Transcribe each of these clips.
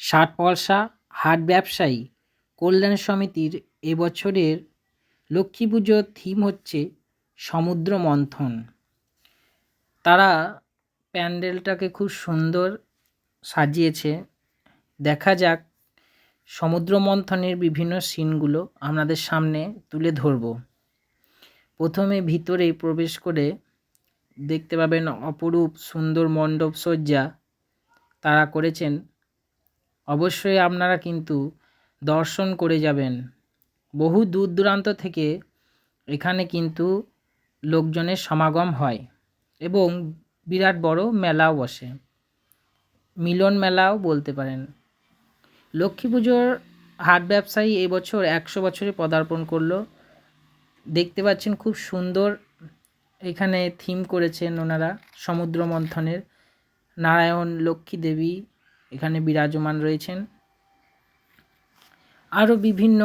ষাট পয়সা, হাট ব্যবসায়ী, কল্যাণ সমিতির এবছরের লক্ষ্মী পুজোর থিম হচ্ছে সমুদ্র মন্থন। তারা প্যান্ডেলটাকে খুব সুন্দর সাজিয়েছে। দেখা যাক সমুদ্র মন্থনের বিভিন্ন সিনগুলো আপনাদের সামনে তুলে ধরব। প্রথমে ভিতরে প্রবেশ করে দেখতে পাবেন অপরূপ সুন্দর মণ্ডপ সজ্জা তারা করেছেন। অবশ্যই আপনারা কিন্তু দর্শন করে যাবেন। বহু দূর দূরান্ত থেকে এখানে কিন্তু লোকজনের সমাগম হয় এবং বিরাট বড় মেলাও বসে। মিলন মেলাও বলতে পারেন। লক্ষ্মী পুজোর হাট ব্যবসায়ী এবছর একশো বছরে পদার্পণ করল। দেখতে পাচ্ছেন খুব সুন্দর এখানে থিম করেছেন ওনারা সমুদ্র মন্থনের। নারায়ণ লক্ষ্মী দেবী এখানে বিরাজমান রয়েছেন। আরও বিভিন্ন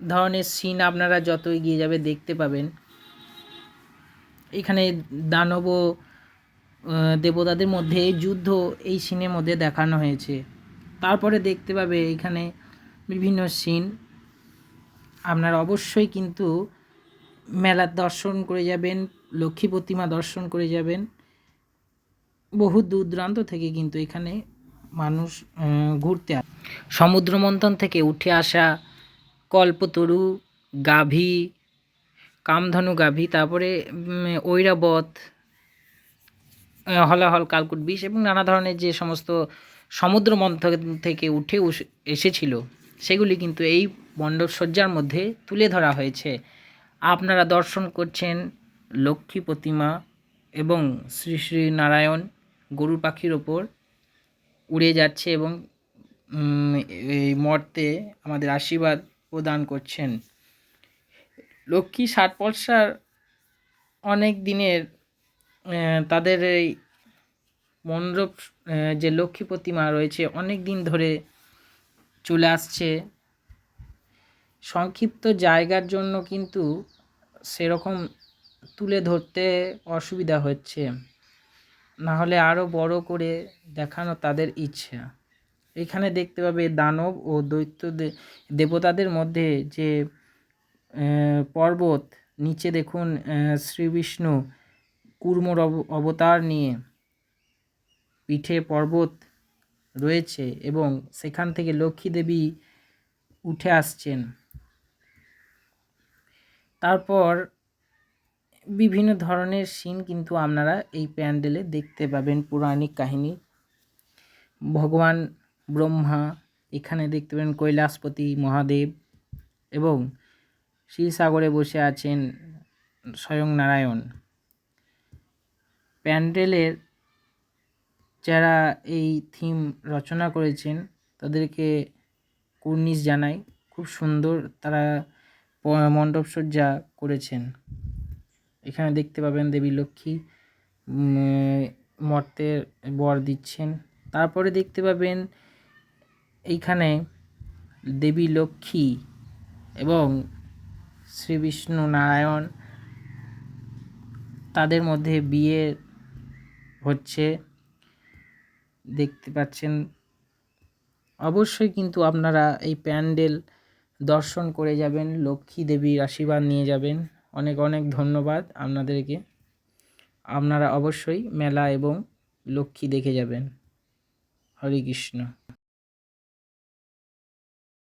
ধরনের সিন আপনারা যত এগিয়ে যাবে দেখতে পাবেন। এখানে দানব দেবতাদের মধ্যে যুদ্ধ এই সিনের মধ্যে দেখানো হয়েছে। তারপরে দেখতে পাবে এখানে বিভিন্ন সিন আপনারা অবশ্যই কিন্তু মেলার দর্শন করে যাবেন, লক্ষ্মী প্রতিমা দর্শন করে যাবেন। বহু দূর দূরান্ত থেকে কিন্তু এখানে মানুষ ঘুরতে সমুদ্র মন্থন থেকে উঠে আসা কল্পতরু, গাভী, কামধনু গাভী, তারপরে ঐরাবত হলাহল, কালকুট, বিষ এবং নানা ধরনের যে সমস্ত সমুদ্র মন্থন থেকে উঠে এসেছিল, সেগুলি কিন্তু এই মণ্ডপ সজ্জার মধ্যে তুলে ধরা হয়েছে। আপনারা দর্শন করছেন লক্ষ্মী প্রতিমা এবং শ্রী শ্রী নারায়ণ গরু পাখির ওপর উড়ে যাচ্ছে এবং এই মর্তে আমাদের আশীর্বাদ প্রদান করছেন। লক্ষ্মী ষাট পয়সার অনেক দিনের তাদের এই মণ্ডপ যে লক্ষ্মী প্রতিমা রয়েছে, অনেক দিন ধরে চলে আসছে। সংক্ষিপ্ত জায়গার জন্য কিন্তু সেরকম তুলে ধরতে অসুবিধা হচ্ছে। না হলে আরও বড় করে দেখানো তাদের ইচ্ছা। এখানে দেখতে পাবে দানব ও দৈত্য দেবতাদের মধ্যে যে পর্বত, নিচে দেখুন শ্রীবিষ্ণু, কুর্মর অবতার নিয়ে পিঠে পর্বত রয়েছে এবং সেখান থেকে লক্ষ্মী দেবী উঠে আসছেন। তারপর বিভিন্ন ধরনের সিন কিন্তু আপনারা এই প্যান্ডেলে দেখতে পাবেন। পৌরাণিক কাহিনী, ভগবান, ব্রহ্মা, এখানে দেখতে পাবেন কৈলাসপতি, মহাদেব এবং ক্ষীরসাগরে বসে আছেন স্বয়ং নারায়ণ। প্যান্ডেলের যারা এই থিম রচনা করেছেন, তাদেরকে কুর্নিশ জানাই। খুব সুন্দর তারা মণ্ডপসজ্জা করেছেন। এখানে দেখতে পাবেন দেবী লক্ষ্মী মর্তের বর দিচ্ছেন। তারপরে দেখতে পাবেন এইখানে দেবী লক্ষ্মী এবং শ্রী বিষ্ণু নারায়ণ তাদের মধ্যে বিয়ে হচ্ছে। দেখতে পাচ্ছেন, অবশ্যই কিন্তু আপনারা এই প্যান্ডেল দর্শন করে যাবেন, লক্ষ্মী দেবীর আশীর্বাদ নিয়ে যাবেন। অনেক অনেক ধন্যবাদ আপনাদেরকে। আপনারা অবশ্যই মেলা এবং লক্ষ্মী দেখে যাবেন। হরে কৃষ্ণ।